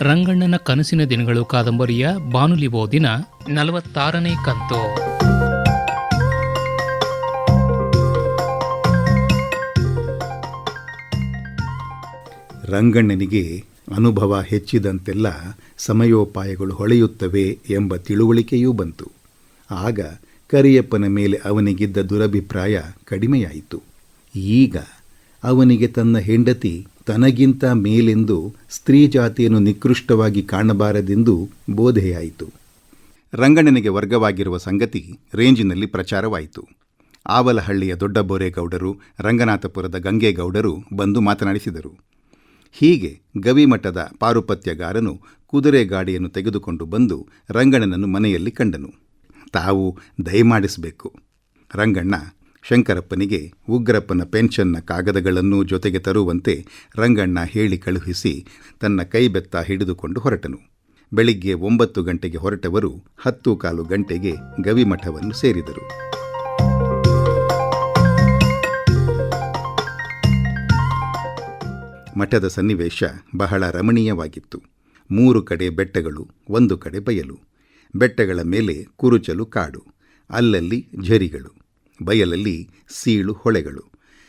ರಂಗಣ್ಣನ ಕನಸಿನ ದಿನಗಳು ಕಾದಂಬರಿಯ ಬಾನುಲಿ ಓದಿನ ನಲವತ್ತಾರನೇ ಕಂತು. ರಂಗಣ್ಣನಿಗೆ ಅನುಭವ ಹೆಚ್ಚಿದಂತೆಲ್ಲ ಸಮಯೋಪಾಯಗಳು ಹೊಳೆಯುತ್ತವೆ ಎಂಬ ತಿಳುವಳಿಕೆಯೂ ಬಂತು. ಆಗ ಕರಿಯಪ್ಪನ ಮೇಲೆ ಅವನಿಗಿದ್ದ ದುರಭಿಪ್ರಾಯ ಕಡಿಮೆಯಾಯಿತು. ಈಗ ಅವನಿಗೆ ತನ್ನ ಹೆಂಡತಿ ತನಗಿಂತ ಮೇಲೆಂದು ಸ್ತ್ರೀ ಜಾತಿಯನ್ನು ನಿಕೃಷ್ಟವಾಗಿ ಕಾಣಬಾರದೆಂದು ಬೋಧೆಯಾಯಿತು. ರಂಗಣ್ಣನಿಗೆ ವರ್ಗವಾಗಿರುವ ಸಂಗತಿ ರೇಂಜಿನಲ್ಲಿ ಪ್ರಚಾರವಾಯಿತು. ಆವಲಹಳ್ಳಿಯ ದೊಡ್ಡ ಬೋರೇಗೌಡರು ರಂಗನಾಥಪುರದ ಗಂಗೇಗೌಡರು ಬಂದು ಮಾತನಾಡಿಸಿದರು. ಹೀಗೆ ಗವಿಮಠದ ಪಾರುಪತ್ಯಗಾರನು ಕುದುರೆ ಗಾಡಿಯನ್ನು ತೆಗೆದುಕೊಂಡು ಬಂದು ರಂಗಣ್ಣನನ್ನು ಮನೆಯಲ್ಲಿ ಕಂಡನು. ತಾವು ದಯಮಾಡಿಸಬೇಕು. ರಂಗಣ್ಣ ಶಂಕರಪ್ಪನಿಗೆ ಉಗ್ರಪ್ಪನ ಪೆನ್ಷನ್ನ ಕಾಗದಗಳನ್ನೂ ಜೊತೆಗೆ ತರುವಂತೆ ರಂಗಣ್ಣ ಹೇಳಿ ಕಳುಹಿಸಿ ತನ್ನ ಕೈಬೆತ್ತ ಹಿಡಿದುಕೊಂಡು ಹೊರಟನು. ಬೆಳಿಗ್ಗೆ ಒಂಬತ್ತು ಗಂಟೆಗೆ ಹೊರಟವರು ಹತ್ತು ಕಾಲು ಗಂಟೆಗೆ ಗವಿಮಠವನ್ನು ಸೇರಿದರು. ಮಠದ ಸನ್ನಿವೇಶ ಬಹಳ ರಮಣೀಯವಾಗಿತ್ತು. ಮೂರು ಕಡೆ ಬೆಟ್ಟಗಳು, ಒಂದು ಕಡೆ ಬಯಲು. ಬೆಟ್ಟಗಳ ಮೇಲೆ ಕುರುಚಲು ಕಾಡು. ಅಲ್ಲಲ್ಲಿ ಝರಿಗಳು. ಬಯಲಲ್ಲಿ ಸೀಳು ಹೊಳೆಗಳು,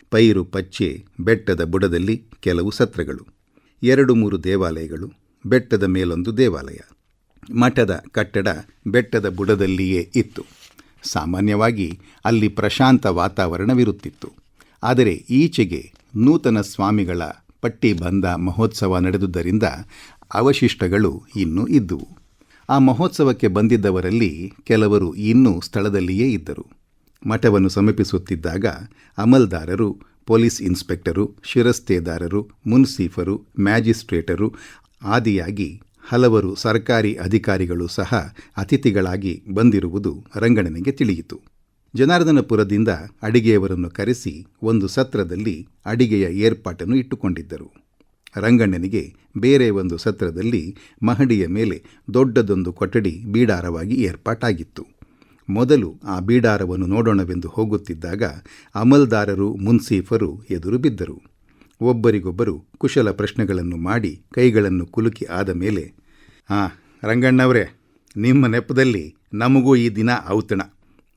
ಪೈರು ಪಚ್ಚೆ ಬೆಟ್ಟದ ಬುಡದಲ್ಲಿ ಕೆಲವು ಸತ್ರಗಳು, ಎರಡು ಮೂರು ದೇವಾಲಯಗಳು, ಬೆಟ್ಟದ ಮೇಲೊಂದು ದೇವಾಲಯ. ಮಠದ ಕಟ್ಟಡ ಬೆಟ್ಟದ ಬುಡದಲ್ಲಿಯೇ ಇತ್ತು. ಸಾಮಾನ್ಯವಾಗಿ ಅಲ್ಲಿ ಪ್ರಶಾಂತ ವಾತಾವರಣವಿರುತ್ತಿತ್ತು. ಆದರೆ ಈಚೆಗೆ ನೂತನ ಸ್ವಾಮಿಗಳ ಪಟ್ಟಿ ಬಂದ ಮಹೋತ್ಸವ ನಡೆದುದರಿಂದ ಅವಶಿಷ್ಟಗಳು ಇನ್ನೂ ಇದ್ದುವು. ಆ ಮಹೋತ್ಸವಕ್ಕೆ ಬಂದಿದ್ದವರಲ್ಲಿ ಕೆಲವರು ಇನ್ನೂ ಸ್ಥಳದಲ್ಲಿಯೇ ಇದ್ದರು. ಮಠವನ್ನು ಸಮೀಪಿಸುತ್ತಿದ್ದಾಗ ಅಮಲ್ದಾರರು, ಪೊಲೀಸ್ ಇನ್ಸ್ಪೆಕ್ಟರು, ಶಿರಸ್ತೇದಾರರು, ಮುನ್ಸೀಫರು, ಮ್ಯಾಜಿಸ್ಟ್ರೇಟರು ಆದಿಯಾಗಿ ಹಲವರು ಸರ್ಕಾರಿ ಅಧಿಕಾರಿಗಳು ಸಹ ಅತಿಥಿಗಳಾಗಿ ಬಂದಿರುವುದು ರಂಗಣನಿಗೆ ತಿಳಿಯಿತು. ಜನಾರ್ದನಪುರದಿಂದ ಅಡಿಗೆಯವರನ್ನು ಕರೆಸಿ ಒಂದು ಸತ್ರದಲ್ಲಿ ಅಡಿಗೆಯ ಏರ್ಪಾಟನ್ನು ಇಟ್ಟುಕೊಂಡಿದ್ದರು. ರಂಗಣ್ಣನಿಗೆ ಬೇರೆ ಒಂದು ಸತ್ರದಲ್ಲಿ ಮಹಡಿಯ ಮೇಲೆ ದೊಡ್ಡದೊಂದು ಕೊಠಡಿ ಬೀಡಾರವಾಗಿ ಏರ್ಪಾಟಾಗಿತ್ತು. ಮೊದಲು ಆ ಬೀಡಾರವನ್ನು ನೋಡೋಣವೆಂದು ಹೋಗುತ್ತಿದ್ದಾಗ ಅಮಲ್ದಾರರು ಮುನ್ಸೀಫರು ಎದುರು ಬಿದ್ದರು. ಒಬ್ಬರಿಗೊಬ್ಬರು ಕುಶಲ ಪ್ರಶ್ನೆಗಳನ್ನು ಮಾಡಿ ಕೈಗಳನ್ನು ಕುಲುಕಿ ಆದ ಮೇಲೆ, ಆ, ರಂಗಣ್ಣವರೇ, ನಿಮ್ಮ ನೆಪದಲ್ಲಿ ನಮಗೂ ಈ ದಿನ ಔತಣ.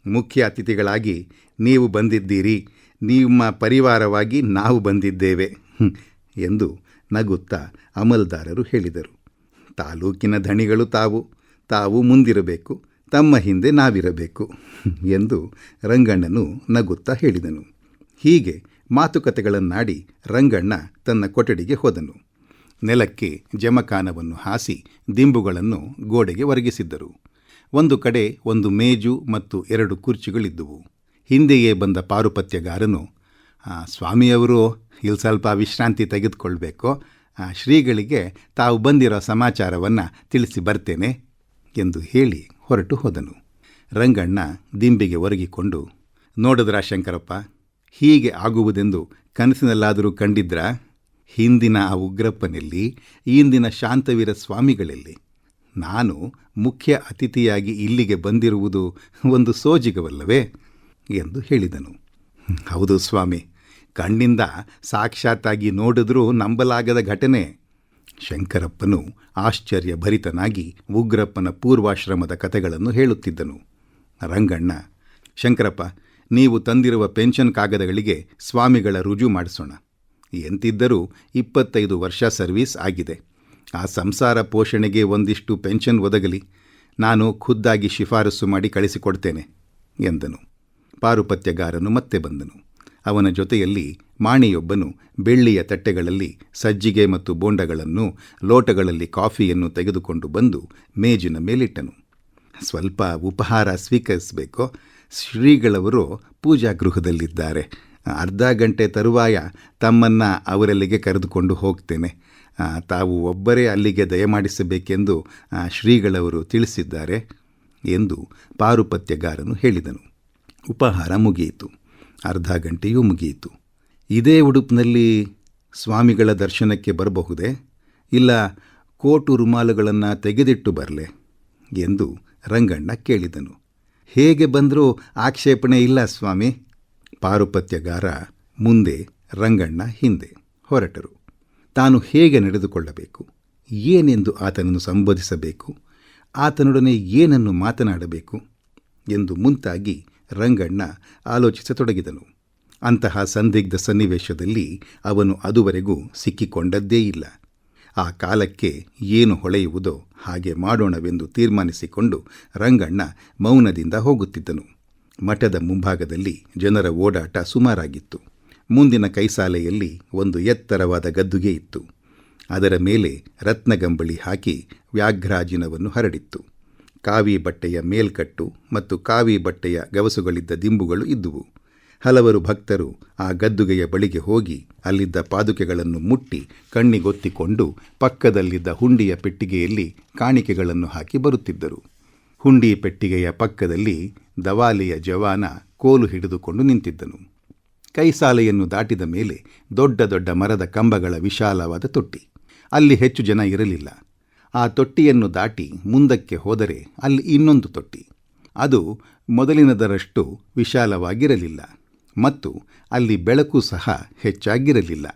ಮುಖ್ಯ ಅತಿಥಿಗಳಾಗಿ ನೀವು ಬಂದಿದ್ದೀರಿ. ನಿಮ್ಮ ಪರಿವಾರವಾಗಿ ನಾವು ಬಂದಿದ್ದೇವೆ ಎಂದು ನಗುತ್ತಾ ಅಮಲ್ದಾರರು ಹೇಳಿದರು. ತಾಲೂಕಿನ ಧಣಿಗಳು ತಾವು ತಾವು ಮುಂದಿರಬೇಕು. ತಮ್ಮ ಹಿಂದೆ ನಾವಿರಬೇಕು ಎಂದು ರಂಗಣ್ಣನು ನಗುತ್ತಾ ಹೇಳಿದನು. ಹೀಗೆ ಮಾತುಕತೆಗಳನ್ನಾಡಿ ರಂಗಣ್ಣ ತನ್ನ ಕೊಠಡಿಗೆ ಹೋದನು. ನೆಲಕ್ಕೆ ಜಮಖಾನವನ್ನು ಹಾಸಿ ದಿಂಬುಗಳನ್ನು ಗೋಡೆಗೆ ಒರಗಿಸಿದ್ದರು. ಒಂದು ಕಡೆ ಒಂದು ಮೇಜು ಮತ್ತು ಎರಡು ಕುರ್ಚಿಗಳಿದ್ದುವು. ಹಿಂದೆಯೇ ಬಂದ ಪಾರುಪತ್ಯಗಾರನು ಸ್ವಾಮಿಯವರು ಇಲ್ಲಿ ಸ್ವಲ್ಪ ವಿಶ್ರಾಂತಿ ತೆಗೆದುಕೊಳ್ಬೇಕು? ಶ್ರೀಗಳಿಗೆ ತಾವು ಬಂದಿರೋ ಸಮಾಚಾರವನ್ನು ತಿಳಿಸಿ ಬರ್ತೇನೆ ಎಂದು ಹೇಳಿ ಹೊರಟು ಹೋದನು. ರಂಗಣ್ಣ ದಿಂಬಿಗೆ ಒರಗಿಕೊಂಡು, ನೋಡಿದ್ರಾ ಶಂಕರಪ್ಪ, ಹೀಗೆ ಆಗುವುದೆಂದು ಕನಸಿನಲ್ಲಾದರೂ ಕಂಡಿದ್ರ? ಹಿಂದಿನ ಆ ಉಗ್ರಪ್ಪನಲ್ಲಿ, ಇಂದಿನ ಶಾಂತವೀರ ಸ್ವಾಮಿಗಳಲ್ಲಿ? ನಾನು ಮುಖ್ಯ ಅತಿಥಿಯಾಗಿ ಇಲ್ಲಿಗೆ ಬಂದಿರುವುದು ಒಂದು ಸೋಜಿಗವಲ್ಲವೇ? ಎಂದು ಹೇಳಿದನು. ಹೌದು ಸ್ವಾಮಿ. ಕಣ್ಣಿಂದ ಸಾಕ್ಷಾತ್ತಾಗಿ ನೋಡಿದ್ರೂ ನಂಬಲಾಗದ ಘಟನೆ. ಶಂಕರಪ್ಪನು ಆಶ್ಚರ್ಯ ಭರಿತನಾಗಿ ಉಗ್ರಪ್ಪನ ಪೂರ್ವಾಶ್ರಮದ ಕಥೆಗಳನ್ನು ಹೇಳುತ್ತಿದ್ದನು. ರಂಗಣ್ಣ, ಶಂಕರಪ್ಪ, ನೀವು ತಂದಿರುವ ಪೆನ್ಷನ್ ಕಾಗದಗಳಿಗೆ ಸ್ವಾಮಿಗಳ ರುಜು ಮಾಡಿಸೋಣ. ಎಂತಿದ್ದರೂ ಇಪ್ಪತ್ತೈದು ವರ್ಷ ಸರ್ವೀಸ್ ಆಗಿದೆ. ಆ ಸಂಸಾರ ಪೋಷಣೆಗೆ ಒಂದಿಷ್ಟು ಪೆನ್ಷನ್ ಒದಗಲಿ. ನಾನು ಖುದ್ದಾಗಿ ಶಿಫಾರಸು ಮಾಡಿ ಕಳಿಸಿಕೊಡ್ತೇನೆ, ಎಂದನು. ಪಾರುಪತ್ಯಗಾರನು ಮತ್ತೆ ಬಂದನು. ಅವನ ಜೊತೆಯಲ್ಲಿ ಮಾಣಿಯೊಬ್ಬನು ಬೆಳ್ಳಿಯ ತಟ್ಟೆಗಳಲ್ಲಿ ಸಜ್ಜಿಗೆ ಮತ್ತು ಬೋಂಡಗಳನ್ನು, ಲೋಟಗಳಲ್ಲಿ ಕಾಫಿಯನ್ನು ತೆಗೆದುಕೊಂಡು ಬಂದು ಮೇಜಿನ ಮೇಲಿಟ್ಟನು. ಸ್ವಲ್ಪ ಉಪಹಾರ ಸ್ವೀಕರಿಸಬೇಕೋ? ಶ್ರೀಗಳವರು ಪೂಜಾ ಗೃಹದಲ್ಲಿದ್ದಾರೆ ಅರ್ಧ ಗಂಟೆ ತರುವಾಯ ತಮ್ಮನ್ನು ಅವರಲ್ಲಿಗೆ ಕರೆದುಕೊಂಡು ಹೋಗ್ತೇನೆ. ತಾವು ಒಬ್ಬರೇ ಅಲ್ಲಿಗೆ ದಯಮಾಡಿಸಬೇಕೆಂದು ಶ್ರೀಗಳವರು ತಿಳಿಸಿದ್ದಾರೆ ಎಂದು ಪಾರುಪತ್ಯಗಾರನು ಹೇಳಿದನು. ಉಪಹಾರ ಮುಗಿಯಿತು. ಅರ್ಧ ಗಂಟೆಯೂ ಮುಗಿಯಿತು. ಇದೇ ಉಡುಪಿನಲ್ಲಿ ಸ್ವಾಮಿಗಳ ದರ್ಶನಕ್ಕೆ ಬರಬಹುದೇ? ಇಲ್ಲ ಕೋಟು ರುಮಾಲುಗಳನ್ನು ತೆಗೆದಿಟ್ಟು ಬರಲೆ? ಎಂದು ರಂಗಣ್ಣ ಕೇಳಿದನು. ಹೇಗೆ ಬಂದರೂ ಆಕ್ಷೇಪಣೆ ಇಲ್ಲ ಸ್ವಾಮಿ. ಪಾರುಪತ್ಯಗಾರ ಮುಂದೆ ರಂಗಣ್ಣ ಹಿಂದೆ ಹೊರಟರು. ತಾನು ಹೇಗೆ ನಡೆದುಕೊಳ್ಳಬೇಕು? ಏನೆಂದು ಆತನನ್ನು ಸಂಬೋಧಿಸಬೇಕು? ಆತನೊಡನೆ ಏನನ್ನು ಮಾತನಾಡಬೇಕು? ಎಂದು ಮುಂತಾಗಿ ರಂಗಣ್ಣ ಆಲೋಚಿಸತೊಡಗಿದನು. ಅಂತಹ ಸಂದಿಗ್ಧ ಸನ್ನಿವೇಶದಲ್ಲಿ ಅವನು ಅದುವರೆಗೂ ಸಿಕ್ಕಿಕೊಂಡದ್ದೇ ಇಲ್ಲ. ಆ ಕಾಲಕ್ಕೆ ಏನು ಹೊಳೆಯುವುದೋ ಹಾಗೆ ಮಾಡೋಣವೆಂದು ತೀರ್ಮಾನಿಸಿಕೊಂಡು ರಂಗಣ್ಣ ಮೌನದಿಂದ ಹೋಗುತ್ತಿದ್ದನು. ಮಠದ ಮುಂಭಾಗದಲ್ಲಿ ಜನರ ಓಡಾಟ ಸುಮಾರಾಗಿತ್ತು. ಮುಂದಿನ ಕೈಸಾಲೆಯಲ್ಲಿ ಒಂದು ಎತ್ತರವಾದ ಗದ್ದುಗೆ ಇತ್ತು. ಅದರ ಮೇಲೆ ರತ್ನಗಂಬಳಿ ಹಾಕಿ ವ್ಯಾಘ್ರಾಜಿನವನ್ನು ಹರಡಿತ್ತು. ಕಾವಿ ಬಟ್ಟೆಯ ಮೇಲ್ಕಟ್ಟು ಮತ್ತು ಕಾವಿ ಬಟ್ಟೆಯ ಗವಸುಗಳಿದ್ದ ದಿಂಬುಗಳು ಇದ್ದುವು. ಹಲವರು ಭಕ್ತರು ಆ ಗದ್ದುಗೆಯ ಬಳಿಗೆ ಹೋಗಿ ಅಲ್ಲಿದ್ದ ಪಾದುಕೆಗಳನ್ನು ಮುಟ್ಟಿ ಕಣ್ಣಿಗೊತ್ತಿಕೊಂಡು ಪಕ್ಕದಲ್ಲಿದ್ದ ಹುಂಡಿಯ ಪೆಟ್ಟಿಗೆಯಲ್ಲಿ ಕಾಣಿಕೆಗಳನ್ನು ಹಾಕಿ ಬರುತ್ತಿದ್ದರು. ಹುಂಡಿ ಪೆಟ್ಟಿಗೆಯ ಪಕ್ಕದಲ್ಲಿ ದವಾಲಿಯ ಜವಾನ ಕೋಲು ಹಿಡಿದುಕೊಂಡು ನಿಂತಿದ್ದನು. ಕೈಸಾಲೆಯನ್ನು ದಾಟಿದ ಮೇಲೆ ದೊಡ್ಡ ದೊಡ್ಡ ಮರದ ಕಂಬಗಳ ವಿಶಾಲವಾದ ತೊಟ್ಟಿ. ಅಲ್ಲಿ ಹೆಚ್ಚು ಜನ ಇರಲಿಲ್ಲ. ಆ ತೊಟ್ಟಿಯನ್ನು ದಾಟಿ ಮುಂದಕ್ಕೆ ಹೋದರೆ ಅಲ್ಲಿ ಇನ್ನೊಂದು ತೊಟ್ಟಿ. ಅದು ಮೊದಲಿನದರಷ್ಟು ವಿಶಾಲವಾಗಿರಲಿಲ್ಲ ಮತ್ತು ಅಲ್ಲಿ ಬೆಳಕು ಸಹ ಹೆಚ್ಚಾಗಿರಲಿಲ್ಲ.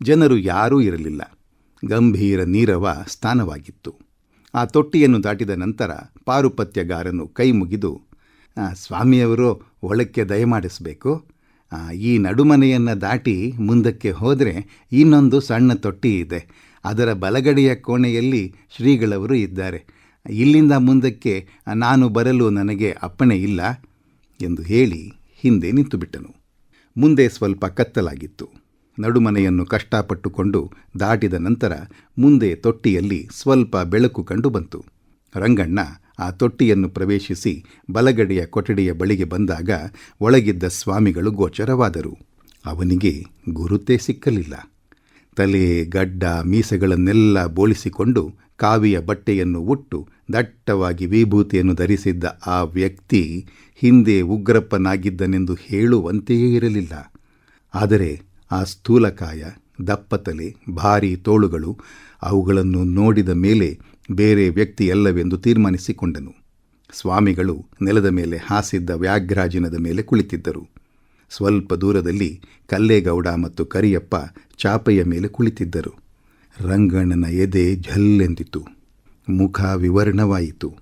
ಜನರು ಯಾರೂ ಇರಲಿಲ್ಲ. ಗಂಭೀರ ನೀರವ ಸ್ಥಾನವಾಗಿತ್ತು. ಆ ತೊಟ್ಟಿಯನ್ನು ದಾಟಿದ ನಂತರ ಪಾರುಪತ್ಯಗಾರನು ಕೈ ಮುಗಿದು "ಆ, ಸ್ವಾಮಿಯವರು ಒಳಕ್ಕೆ ದಯಮಾಡಿಸಬೇಕು ಈ ನಡುಮನೆಯನ್ನು ದಾಟಿ ಮುಂದಕ್ಕೆ ಹೋದರೆ ಇನ್ನೊಂದು ಸಣ್ಣ ತೊಟ್ಟಿ ಇದೆ. ಅದರ ಬಲಗಡೆಯ ಕೋಣೆಯಲ್ಲಿ ಶ್ರೀಗಳವರು ಇದ್ದಾರೆ. ಇಲ್ಲಿಂದ ಮುಂದಕ್ಕೆ ನಾನು ಬರಲು ನನಗೆ ಅಪ್ಪಣೆ ಇಲ್ಲ ಎಂದು ಹೇಳಿ ಹಿಂದೆ ನಿಂತುಬಿಟ್ಟನು. ಮುಂದೆ ಸ್ವಲ್ಪ ಕತ್ತಲಾಗಿತ್ತು. ನಡುಮನೆಯನ್ನು ಕಷ್ಟಪಟ್ಟುಕೊಂಡು ದಾಟಿದ ನಂತರ ಮುಂದೆ ತೊಟ್ಟಿಯಲ್ಲಿ ಸ್ವಲ್ಪ ಬೆಳಕು ಕಂಡು ಬಂತು. ರಂಗಣ್ಣ ಆ ತೊಟ್ಟಿಯನ್ನು ಪ್ರವೇಶಿಸಿ ಬಲಗಡೆಯ ಕೊಠಡಿಯ ಬಳಿಗೆ ಬಂದಾಗ ಒಳಗಿದ್ದ ಸ್ವಾಮಿಗಳು ಗೋಚರವಾದರು. ಅವನಿಗೆ ಗುರುತೇ ಸಿಕ್ಕಲಿಲ್ಲ. ತಲೆ, ಗಡ್ಡ, ಮೀಸೆಗಳನ್ನೆಲ್ಲ ಬೋಳಿಸಿಕೊಂಡು ಕಾವಿಯ ಬಟ್ಟೆಯನ್ನು ಉಟ್ಟು ದಟ್ಟವಾಗಿ ವಿಭೂತಿಯನ್ನು ಧರಿಸಿದ್ದ ಆ ವ್ಯಕ್ತಿ ಹಿಂದೆ ಉಗ್ರಪ್ಪನಾಗಿದ್ದನೆಂದು ಹೇಳುವಂತೆಯೇ ಇರಲಿಲ್ಲ. ಆದರೆ ಆ ಸ್ಥೂಲಕಾಯ, ದಪ್ಪತಲೆ, ಭಾರೀ ತೋಳುಗಳು ಅವುಗಳನ್ನು ನೋಡಿದ ಮೇಲೆ ಬೇರೆ ವ್ಯಕ್ತಿಯಲ್ಲವೆಂದು ತೀರ್ಮಾನಿಸಿಕೊಂಡನು. ಸ್ವಾಮಿಗಳು ನೆಲದ ಮೇಲೆ ಹಾಸಿದ್ದ ವ್ಯಾಘ್ರಾಜಿನದ ಮೇಲೆ ಕುಳಿತಿದ್ದರು. ಸ್ವಲ್ಪ ದೂರದಲ್ಲಿ ಕಲ್ಲೇಗೌಡ ಮತ್ತು ಕರಿಯಪ್ಪ ಚಾಪೆಯ ಮೇಲೆ ಕುಳಿತಿದ್ದರು. ರಂಗಣ್ಣನ ಎದೆ ಝಲ್ಲೆಂದಿತು ಮುಖ ವಿವರ್ಣವಾಯಿತು.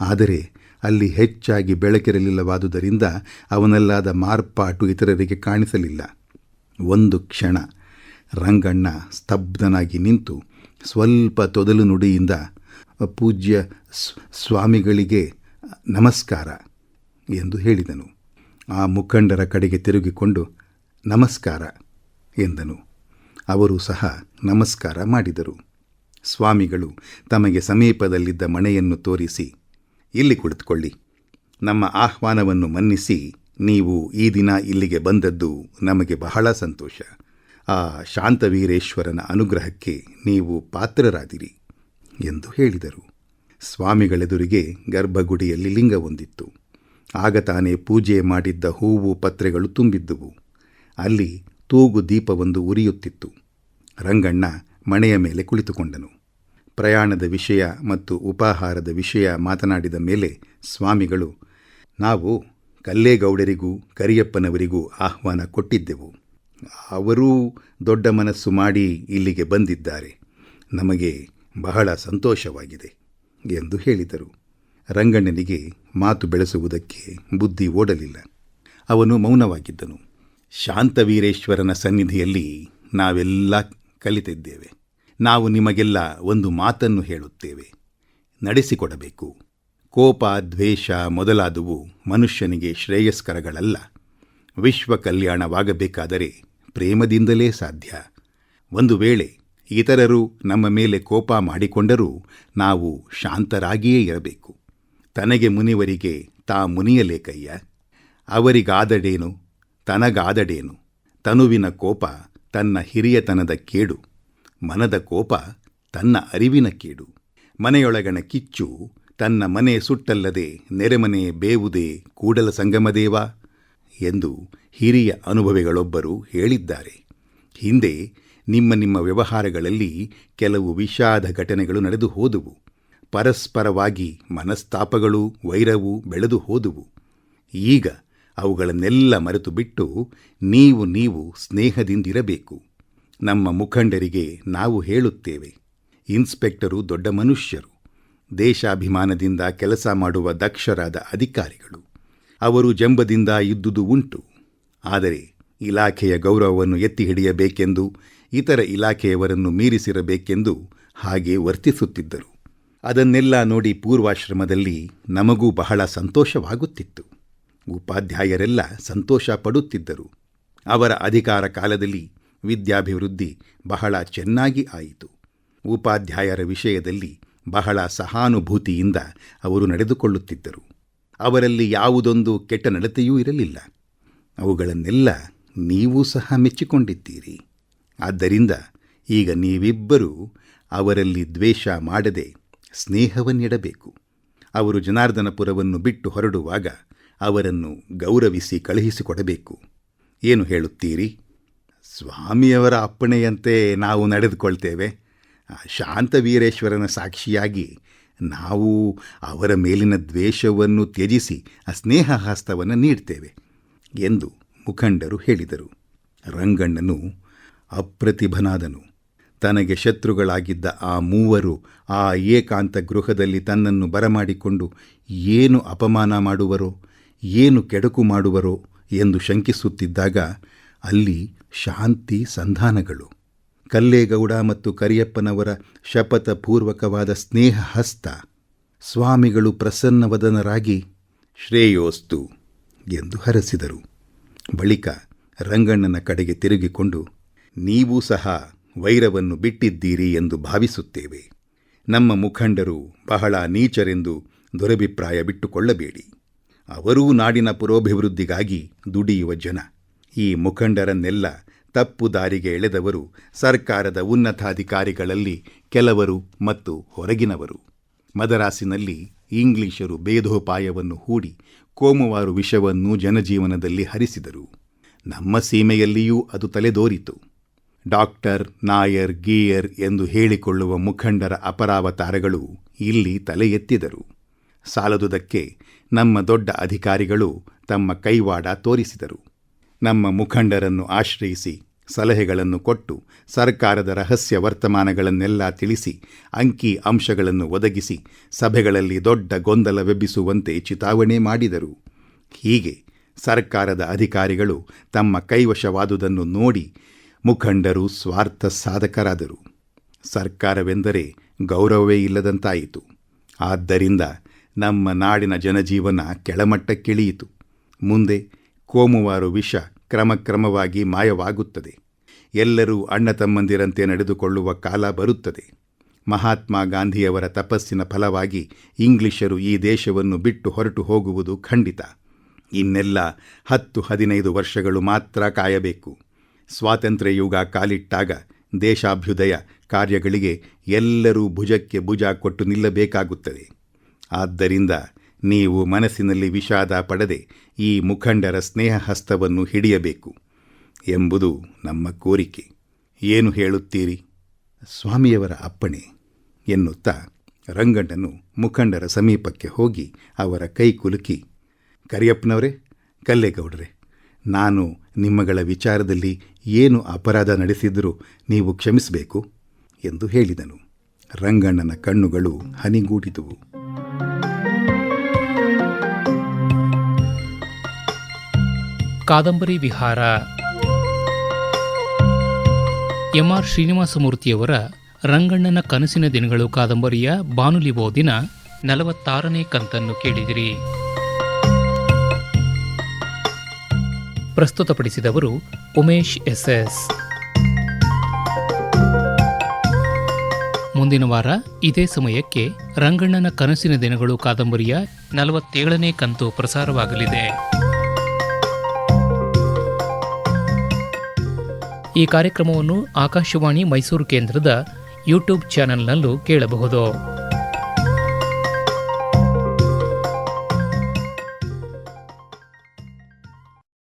ಆದರೆ ಅಲ್ಲಿ ಹೆಚ್ಚಾಗಿ ಬೆಳಕಿರಲಿಲ್ಲವಾದುದರಿಂದ ಅವನಲ್ಲಾದ ಮಾರ್ಪಾಟು ಇತರರಿಗೆ ಕಾಣಿಸಲಿಲ್ಲ. ಒಂದು ಕ್ಷಣ ರಂಗಣ್ಣ ಸ್ತಬ್ಧನಾಗಿ ನಿಂತು ಸ್ವಲ್ಪ ತೊದಲು ನುಡಿಯಿಂದ, ಪೂಜ್ಯ ಸ್ವಾಮಿಗಳಿಗೆ ನಮಸ್ಕಾರ ಎಂದು ಹೇಳಿದನು. ಆ ಮುಖಂಡರ ಕಡೆಗೆ ತಿರುಗಿಕೊಂಡು, ನಮಸ್ಕಾರ ಎಂದನು. ಅವರು ಸಹ ನಮಸ್ಕಾರ ಮಾಡಿದರು. ಸ್ವಾಮಿಗಳು ತಮಗೆ ಸಮೀಪದಲ್ಲಿದ್ದ ಮನೆಯನ್ನು ತೋರಿಸಿ, ಇಲ್ಲಿ ಕುಳಿತುಕೊಳ್ಳಿ. ನಮ್ಮ ಆಹ್ವಾನವನ್ನು ಮನ್ನಿಸಿ, ನೀವು ಈ ದಿನ ಇಲ್ಲಿಗೆ ಬಂದದ್ದು ನಮಗೆ ಬಹಳ ಸಂತೋಷ. ಆ ಶಾಂತವೀರೇಶ್ವರನ ಅನುಗ್ರಹಕ್ಕೆ ನೀವು ಪಾತ್ರರಾದಿರಿ ಎಂದು ಹೇಳಿದರು. ಸ್ವಾಮಿಗಳೆದುರಿಗೆ ಗರ್ಭಗುಡಿಯಲ್ಲಿ ಲಿಂಗವೊಂದಿತ್ತು ಆಗ ತಾನೇ ಪೂಜೆ ಮಾಡಿದ್ದ ಹೂವು ಪತ್ರೆಗಳು ತುಂಬಿದ್ದುವು. ಅಲ್ಲಿ ತೂಗು ದೀಪವೊಂದು ಉರಿಯುತ್ತಿತ್ತು. ರಂಗಣ್ಣ ಮಣೆಯ ಮೇಲೆ ಕುಳಿತುಕೊಂಡನು. ಪ್ರಯಾಣದ ವಿಷಯ ಮತ್ತು ಉಪಾಹಾರದ ವಿಷಯ ಮಾತನಾಡಿದ ಮೇಲೆ ಸ್ವಾಮಿಗಳು, ನಾವು ಕಲ್ಲೇಗೌಡರಿಗೂ ಕರಿಯಪ್ಪನವರಿಗೂ ಆಹ್ವಾನ ಕೊಟ್ಟಿದ್ದೆವು. ಅವರೂ ದೊಡ್ಡ ಮನಸ್ಸು ಮಾಡಿ ಇಲ್ಲಿಗೆ ಬಂದಿದ್ದಾರೆ. ನಮಗೆ ಬಹಳ ಸಂತೋಷವಾಗಿದೆ ಎಂದು ಹೇಳಿದರು. ರಂಗಣ್ಣನಿಗೆ ಮಾತು ಬೆಳೆಸುವುದಕ್ಕೆ ಬುದ್ಧಿ ಓಡಲಿಲ್ಲ. ಅವನು ಮೌನವಾಗಿದ್ದನು. ಶಾಂತವೀರೇಶ್ವರನ ಸನ್ನಿಧಿಯಲ್ಲಿ ನಾವೆಲ್ಲ ಕಲಿತಿದ್ದೇವೆ. ನಾವು ನಿಮಗೆಲ್ಲ ಒಂದು ಮಾತನ್ನು ಹೇಳುತ್ತೇವೆ. ನಡೆಸಿಕೊಡಬೇಕು. ಕೋಪ, ದ್ವೇಷ ಮೊದಲಾದವು ಮನುಷ್ಯನಿಗೆ ಶ್ರೇಯಸ್ಕರಗಳಲ್ಲ. ವಿಶ್ವ ಕಲ್ಯಾಣವಾಗಬೇಕಾದರೆ ಪ್ರೇಮದಿಂದಲೇ ಸಾಧ್ಯ. ಒಂದು ವೇಳೆ ಇತರರು ನಮ್ಮ ಮೇಲೆ ಕೋಪ ಮಾಡಿಕೊಂಡರೂ ನಾವು ಶಾಂತರಾಗಿಯೇ ಇರಬೇಕು. ತನಗೆ ಮುನಿವರಿಗೆ ತಾ ಮುನಿಯಲೇಕಯ್ಯ ಅವರಿಗಾದಡೇನು? ತನಗಾದಡೇನು? ತನುವಿನ ಕೋಪ ತನ್ನ ಹಿರಿಯತನದ ಕೇಡು. ಮನದ ಕೋಪ ತನ್ನ ಅರಿವಿನ ಕೇಡು. ಮನೆಯೊಳಗಣ ಕಿಚ್ಚು, ತನ್ನ ಮನೆ ಸುಟ್ಟಲ್ಲದೆ ನೆರೆಮನೆ ಬೇವುದೇ ಕೂಡಲ ಸಂಗಮದೇವ? ಎಂದು ಹಿರಿಯ ಅನುಭವಿಗಳೊಬ್ಬರು ಹೇಳಿದ್ದಾರೆ. ಹಿಂದೆ ನಿಮ್ಮ ನಿಮ್ಮ ವ್ಯವಹಾರಗಳಲ್ಲಿ ಕೆಲವು ವಿಷಾದ ಘಟನೆಗಳು ನಡೆದು ಹೋದುವು ಪರಸ್ಪರವಾಗಿ ಮನಸ್ತಾಪಗಳು, ವೈರವು ಬೆಳೆದು ಹೋದುವು. ಈಗ ಅವುಗಳನ್ನೆಲ್ಲ ಮರೆತು ಬಿಟ್ಟು ನೀವು ನೀವು ಸ್ನೇಹದಿಂದಿರಬೇಕು. ನಮ್ಮ ಮುಖಂಡರಿಗೆ ನಾವು ಹೇಳುತ್ತೇವೆ, ಇನ್ಸ್ಪೆಕ್ಟರು ದೊಡ್ಡ ಮನುಷ್ಯರು. ದೇಶಾಭಿಮಾನದಿಂದ ಕೆಲಸ ಮಾಡುವ ದಕ್ಷರಾದ ಅಧಿಕಾರಿಗಳು. ಅವರು ಜಂಬದಿಂದ ಇದ್ದುದು ಉಂಟು. ಆದರೆ ಇಲಾಖೆಯ ಗೌರವವನ್ನು ಎತ್ತಿ ಹಿಡಿಯಬೇಕೆಂದು, ಇತರ ಇಲಾಖೆಯವರನ್ನು ಮೀರಿಸಿರಬೇಕೆಂದು ಹಾಗೆ ವರ್ತಿಸುತ್ತಿದ್ದರು. ಅದನ್ನೆಲ್ಲ ನೋಡಿ ಪೂರ್ವಾಶ್ರಮದಲ್ಲಿ ನಮಗೂ ಬಹಳ ಸಂತೋಷವಾಗುತ್ತಿತ್ತು. ಉಪಾಧ್ಯಾಯರೆಲ್ಲ ಸಂತೋಷ ಪಡುತ್ತಿದ್ದರು. ಅವರ ಅಧಿಕಾರ ಕಾಲದಲ್ಲಿ ವಿದ್ಯಾಭಿವೃದ್ಧಿ ಬಹಳ ಚೆನ್ನಾಗಿ ಆಯಿತು. ಉಪಾಧ್ಯಾಯರ ವಿಷಯದಲ್ಲಿ ಬಹಳ ಸಹಾನುಭೂತಿಯಿಂದ ಅವರು ನಡೆದುಕೊಳ್ಳುತ್ತಿದ್ದರು. ಅವರಲ್ಲಿ ಯಾವುದೊಂದು ಕೆಟ್ಟ ನಡತೆಯೂ ಇರಲಿಲ್ಲ. ಅವುಗಳನ್ನೆಲ್ಲ ನೀವೂ ಸಹ ಮೆಚ್ಚಿಕೊಂಡಿದ್ದೀರಿ. ಆದ್ದರಿಂದ ಈಗ ನೀವಿಬ್ಬರೂ ಅವರಲ್ಲಿ ದ್ವೇಷ ಮಾಡದೆ ಸ್ನೇಹವನ್ನಿಡಬೇಕು. ಅವರು ಜನಾರ್ದನಪುರವನ್ನು ಬಿಟ್ಟು ಹೊರಡುವಾಗ ಅವರನ್ನು ಗೌರವಿಸಿ ಕಳುಹಿಸಿಕೊಡಬೇಕು. ಏನು ಹೇಳುತ್ತೀರಿ? ಸ್ವಾಮಿಯವರ ಅಪ್ಪಣೆಯಂತೆ ನಾವು ನಡೆದುಕೊಳ್ತೇವೆ. ಶಾಂತವೀರೇಶ್ವರನ ಸಾಕ್ಷಿಯಾಗಿ ನಾವು ಅವರ ಮೇಲಿನ ದ್ವೇಷವನ್ನು ತ್ಯಜಿಸಿ ಆ ಸ್ನೇಹ ಹಸ್ತವನ್ನು ನೀಡ್ತೇವೆ ಎಂದು ಮುಖಂಡರು ಹೇಳಿದರು. ರಂಗಣ್ಣನು ಅಪ್ರತಿಭನಾದನು. ತನಗೆ ಶತ್ರುಗಳಾಗಿದ್ದ ಆ ಮೂವರು ಆ ಏಕಾಂತ ಗೃಹದಲ್ಲಿ ತನ್ನನ್ನು ಬರಮಾಡಿಕೊಂಡು ಏನು ಅಪಮಾನ ಮಾಡುವರೋ, ಏನು ಕೆಡಕು ಮಾಡುವರೋ ಎಂದು ಶಂಕಿಸುತ್ತಿದ್ದಾಗ ಅಲ್ಲಿ ಶಾಂತಿ ಸಂಧಾನಗಳು. ಕಲ್ಲೇಗೌಡ ಮತ್ತು ಕರಿಯಪ್ಪನವರ ಶಪಥಪೂರ್ವಕವಾದ ಸ್ನೇಹ ಹಸ್ತ ಸ್ವಾಮಿಗಳು ಪ್ರಸನ್ನವದನರಾಗಿ, ಶ್ರೇಯೋಸ್ತು ಎಂದು ಹರಸಿದರು. ಬಳಿಕ ರಂಗಣ್ಣನ ಕಡೆಗೆ ತಿರುಗಿಕೊಂಡು, ನೀವೂ ಸಹ ವೈರವನ್ನು ಬಿಟ್ಟಿದ್ದೀರಿ ಎಂದು ಭಾವಿಸುತ್ತೇವೆ. ನಮ್ಮ ಮುಖಂಡರು ಬಹಳ ನೀಚರೆಂದು ದುರಭಿಪ್ರಾಯ ಬಿಟ್ಟುಕೊಳ್ಳಬೇಡಿ. ಅವರೂ ನಾಡಿನ ಪುರೋಭಿವೃದ್ಧಿಗಾಗಿ ದುಡಿಯುವ ಜನ. ಈ ಮುಖಂಡರನ್ನೆಲ್ಲ ತಪ್ಪು ದಾರಿಗೆ ಎಳೆದವರು ಸರ್ಕಾರದ ಉನ್ನತಾಧಿಕಾರಿಗಳಲ್ಲಿ ಕೆಲವರು ಮತ್ತು ಹೊರಗಿನವರು. ಮದರಾಸಿನಲ್ಲಿ ಇಂಗ್ಲಿಷರು ಭೇದೋಪಾಯವನ್ನು ಹೂಡಿ ಕೋಮುವಾರು ವಿಷವನ್ನು ಜನಜೀವನದಲ್ಲಿ ಹರಿಸಿದರು. ನಮ್ಮ ಸೀಮೆಯಲ್ಲಿಯೂ ಅದು ತಲೆದೋರಿತು. ಡಾಕ್ಟರ್ ನಾಯರ್ ಗೀಯರ್ ಎಂದು ಹೇಳಿಕೊಳ್ಳುವ ಮುಖಂಡರ ಅಪರಾವತಾರಗಳು ಇಲ್ಲಿ ತಲೆ ಎತ್ತಿದರು ಸಾಲದುದಕ್ಕೆ ನಮ್ಮ ದೊಡ್ಡ ಅಧಿಕಾರಿಗಳು ತಮ್ಮ ಕೈವಾಡ ತೋರಿಸಿದರು. ನಮ್ಮ ಮುಖಂಡರನ್ನು ಆಶ್ರಯಿಸಿ ಸಲಹೆಗಳನ್ನು ಕೊಟ್ಟು ಸರ್ಕಾರದ ರಹಸ್ಯ ವರ್ತಮಾನಗಳನ್ನೆಲ್ಲ ತಿಳಿಸಿ ಅಂಕಿ ಅಂಶಗಳನ್ನು ಒದಗಿಸಿ ಸಭೆಗಳಲ್ಲಿ ದೊಡ್ಡ ಗೊಂದಲವೆಬ್ಬಿಸುವಂತೆ ಚಿತಾವಣೆ ಮಾಡಿದರು. ಹೀಗೆ ಸರ್ಕಾರದ ಅಧಿಕಾರಿಗಳು ತಮ್ಮ ಕೈವಶವಾದುದನ್ನು ನೋಡಿ ಮುಖಂಡರು ಸ್ವಾರ್ಥ ಸಾಧಕರಾದರು. ಸರ್ಕಾರವೆಂದರೆ ಗೌರವವೇ ಇಲ್ಲದಂತಾಯಿತು. ಆದ್ದರಿಂದ ನಮ್ಮ ನಾಡಿನ ಜನಜೀವನ ಕೆಳಮಟ್ಟಕ್ಕಿಳಿಯಿತು. ಮುಂದೆ ಕೋಮುವಾರು ವಿಷ ಕ್ರಮಕ್ರಮವಾಗಿ ಮಾಯವಾಗುತ್ತದೆ. ಎಲ್ಲರೂ ಅಣ್ಣ ತಮ್ಮಂದಿರಂತೆ ನಡೆದುಕೊಳ್ಳುವ ಕಾಲ ಬರುತ್ತದೆ. ಮಹಾತ್ಮ ಗಾಂಧಿಯವರ ತಪಸ್ಸಿನ ಫಲವಾಗಿ ಇಂಗ್ಲಿಷರು ಈ ದೇಶವನ್ನು ಬಿಟ್ಟು ಹೊರಟು ಹೋಗುವುದು ಖಂಡಿತ. ಇನ್ನೆಲ್ಲ ಹತ್ತು ಹದಿನೈದು ವರ್ಷಗಳು ಮಾತ್ರ ಕಾಯಬೇಕು. ಸ್ವಾತಂತ್ರ್ಯ ಯುಗ ಕಾಲಿಟ್ಟಾಗ ದೇಶಾಭ್ಯುದಯ ಕಾರ್ಯಗಳಿಗೆ ಎಲ್ಲರೂ ಭುಜಕ್ಕೆ ಭುಜ ಕೊಟ್ಟು ನಿಲ್ಲಬೇಕಾಗುತ್ತದೆ. ಆದ್ದರಿಂದ ನೀವು ಮನಸ್ಸಿನಲ್ಲಿ ವಿಷಾದ ಪಡದೆ ಈ ಮುಖಂಡರ ಸ್ನೇಹ ಹಸ್ತವನ್ನು ಹಿಡಿಯಬೇಕು ಎಂಬುದು ನಮ್ಮ ಕೋರಿಕೆ. ಏನು ಹೇಳುತ್ತೀರಿ? ಸ್ವಾಮಿಯವರ ಅಪ್ಪಣೆ ಎನ್ನುತ್ತಾ ರಂಗಣ್ಣನು ಮುಖಂಡರ ಸಮೀಪಕ್ಕೆ ಹೋಗಿ ಅವರ ಕೈ ಕುಲುಕಿ, ಕರಿಯಪ್ಪನವರೇ, ಕಲ್ಲೇಗೌಡರೆ, ನಾನು ನಿಮ್ಮಗಳ ವಿಚಾರದಲ್ಲಿ ಏನು ಅಪರಾಧ ನಡೆಸಿದರೂ ನೀವು ಕ್ಷಮಿಸಬೇಕು ಎಂದು ಹೇಳಿದನು. ರಂಗಣ್ಣನ ಕಣ್ಣುಗಳು ಹನಿಗೂಡಿದುವು. ಕಾದಂಬರಿ ವಿಹಾರ. ಎಂಆರ್ ಶ್ರೀನಿವಾಸಮೂರ್ತಿಯವರ ರಂಗಣ್ಣನ ಕನಸಿನ ದಿನಗಳು ಕಾದಂಬರಿಯ ಬಾನುಲಿ ಓದಿನ ನಲವತ್ತಾರನೇ ಕಂತನ್ನು ಕೇಳಿದಿರಿ. ಪ್ರಸ್ತುತಪಡಿಸಿದವರು ಉಮೇಶ್ ಎಸ್ಎಸ್. ಮುಂದಿನ ವಾರ ಇದೇ ಸಮಯಕ್ಕೆ ರಂಗಣ್ಣನ ಕನಸಿನ ದಿನಗಳು ಕಾದಂಬರಿಯ ನಲವತ್ತೇಳನೇ ಕಂತು ಪ್ರಸಾರವಾಗಲಿದೆ. ಈ ಕಾರ್ಯಕ್ರಮವನ್ನು ಆಕಾಶವಾಣಿ ಮೈಸೂರು ಕೇಂದ್ರದ ಯೂಟ್ಯೂಬ್ ಚಾನೆಲ್ನಲ್ಲೂ ಕೇಳಬಹುದು.